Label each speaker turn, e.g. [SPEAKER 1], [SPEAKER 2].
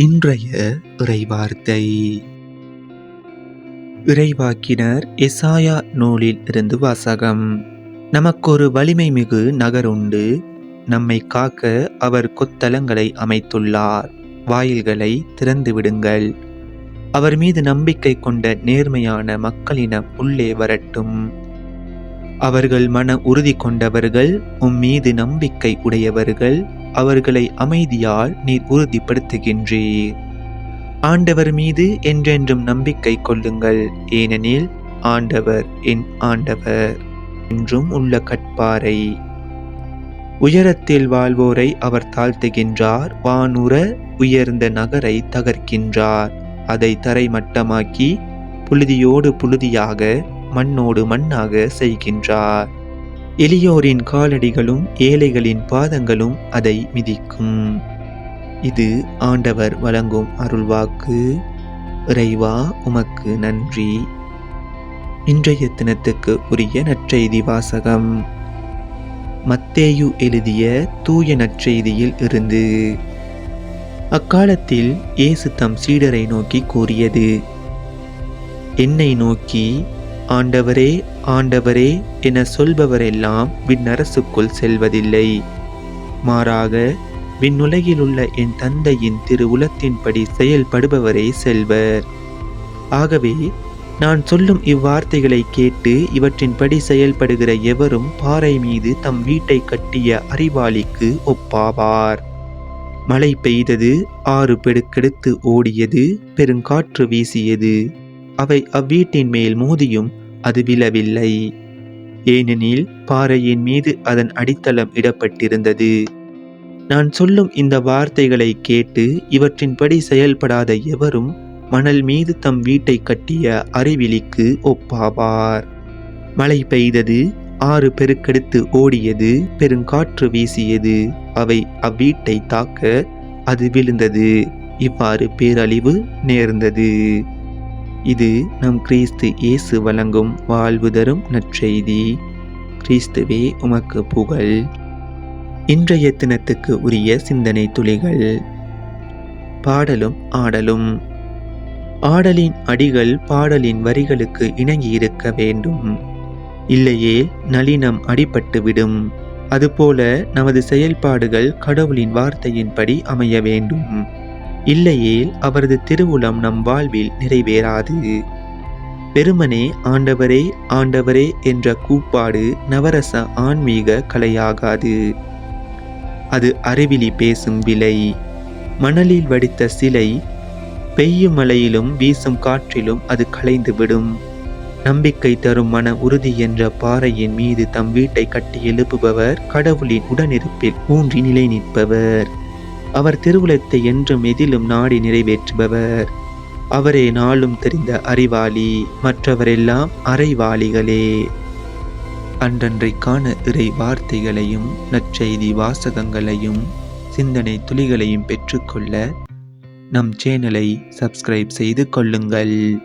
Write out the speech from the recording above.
[SPEAKER 1] இன்றைய இறைவார்த்தை. இறைவாக்கினர் எசாயா நூலில் இருந்து வாசகம். நமக்கொரு வலிமை மிகு நகர் உண்டு. நம்மை காக்க அவர் கொத்தலங்களை அமைத்துள்ளார். வாயில்களை திறந்து விடுங்கள். அவர் மீது நம்பிக்கை கொண்ட நேர்மையான மக்களினம் உள்ளே வரட்டும். அவர்கள் மன உறுதி கொண்டவர்கள் உம் மீது நம்பிக்கை உடையவர்கள் அவர்களை அமைதியால் நீர் உறுதிப்படுத்துகின்றீர். ஆண்டவர் மீது என்றென்றும் நம்பிக்கை கொள்ளுங்கள். ஏனெனில் ஆண்டவர் என் ஆண்டவர் என்றும் உள்ள கட்பாரை உயரத்தில் வாழ்வோரை அவர் தாழ்த்துகின்றார். வானுர உயர்ந்த நகரை தகர்க்கின்றார். அதை தரைமட்டமாக்கி புழுதியோடு புழுதியாக மண்ணோடு மண்ணாக செய்கின்றார். எளியோரின் காலடிகளும் ஏழைகளின் பாதங்களும் அதை மிதிக்கும். இது ஆண்டவர் வழங்கும் அருள்வாக்கு. இறைவா உமக்கு நன்றி. இன்றைய தினத்துக்கு உரிய நற்செய்தி வாசகம். மத்தேயு எழுதிய தூய நற்செய்தியில் இருந்து. அக்காலத்தில் இயேசு தம் சீடரை நோக்கி கூறியது என்னை நோக்கி ஆண்டவரே ஆண்டவரே என சொல்பவரெல்லாம் விண்ணரசுக்குள் செல்வதில்லை. மாறாக விண்ணுலகிலுள்ள என் தந்தையின் திருவுலத்தின்படி செயல்படுபவரே செல்வர். ஆகவே நான் சொல்லும் இவ்வார்த்தைகளை கேட்டு இவற்றின்படி செயல்படுகிற எவரும் பாறை மீது தம் வீட்டை கட்டிய அறிவாளிக்கு ஒப்பாவார். மழை பெய்தது ஆறு பெடுக்கெடுத்து ஓடியது பெருங்காற்று வீசியது. அவை அவ்வீட்டின் மேல் மோதியும் அது விழவில்லை. ஏனெனில் பாறையின் மீது அதன் அடித்தளம் இடப்பட்டிருந்தது. நான் சொல்லும் இந்த வார்த்தைகளை கேட்டு இவற்றின்படி செயல்படாத எவரும் மணல் மீது தம் வீட்டை கட்டிய அறிவிலிக்கு ஒப்பாவார். மழை பெய்தது ஆறு பெருக்கெடுத்து ஓடியது பெருங்காற்று வீசியது அவை அவ்வீட்டை தாக்க அது விழுந்தது. இவ்வாறு பேரழிவு நேர்ந்தது. இது நம் கிறிஸ்து இயேசு வழங்கும் வாழ்வு தரும் நற்செய்தி. கிறிஸ்துவே உமக்கு புகழ். இன்றைய தினத்துக்கு உரிய சிந்தனை துளிகள். பாடலும் ஆடலும். ஆடலின் அடிகள் பாடலின் வரிகளுக்கு இணங்கி இருக்க வேண்டும். இல்லையே நளினம் அடிபட்டுவிடும். அதுபோல நமது செயல்பாடுகள் கடவுளின் வார்த்தையின்படி அமைய வேண்டும். இல்லையேல் அவரது திருவுளம் நம் வாழ்வில் நிறைவேறாது. வெறுமனே ஆண்டவரே ஆண்டவரே என்ற கூப்பாடு நவரச ஆன்மீக கலையாகாது. அது அறிவிலி பேசும் விலை. மணலில் வடித்த சிலை பெய்யும் மழையிலும் வீசும் காற்றிலும் அது கலைந்து விடும் நம்பிக்கை தரும் மன உறுதி என்ற பாறையின் மீது தம் வீட்டை கட்டி எழுப்புபவர் கடவுளின் உடனிருப்பில் ஊன்றி நிலை நிற்பவர் அவர் திருவுலத்தை என்றும் எதிலும் நாடி நிறைவேற்றுபவர். அவரே நாளும் தெரிந்த அறிவாளி மற்றவரெல்லாம் அறைவாளிகளே. அன்றன்றைக்கான இறை வார்த்தைகளையும் நற்செய்தி வாசகங்களையும் சிந்தனை துளிகளையும் பெற்றுக்கொள்ள நம் சேனலை சப்ஸ்கிரைப் செய்து கொள்ளுங்கள்.